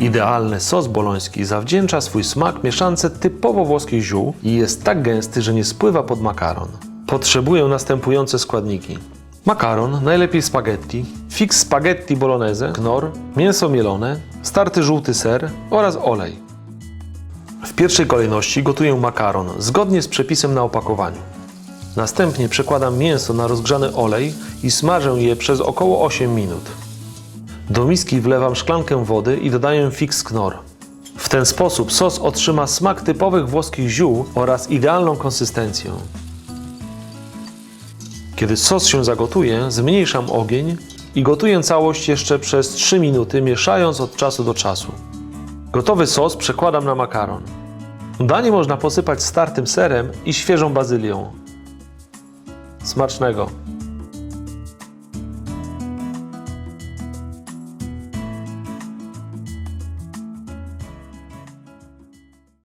Idealny sos boloński zawdzięcza swój smak mieszance typowo włoskich ziół i jest tak gęsty, że nie spływa pod makaron. Potrzebuję następujące składniki. Makaron, najlepiej spaghetti, fix spaghetti bolognese, knor, mięso mielone, starty żółty ser oraz olej. W pierwszej kolejności gotuję makaron zgodnie z przepisem na opakowaniu. Następnie przekładam mięso na rozgrzany olej i smażę je przez około 8 minut. Do miski wlewam szklankę wody i dodaję fix knor. W ten sposób sos otrzyma smak typowych włoskich ziół oraz idealną konsystencję. Kiedy sos się zagotuje, zmniejszam ogień i gotuję całość jeszcze przez 3 minuty, mieszając od czasu do czasu. Gotowy sos przekładam na makaron. Danie można posypać startym serem i świeżą bazylią. Smacznego!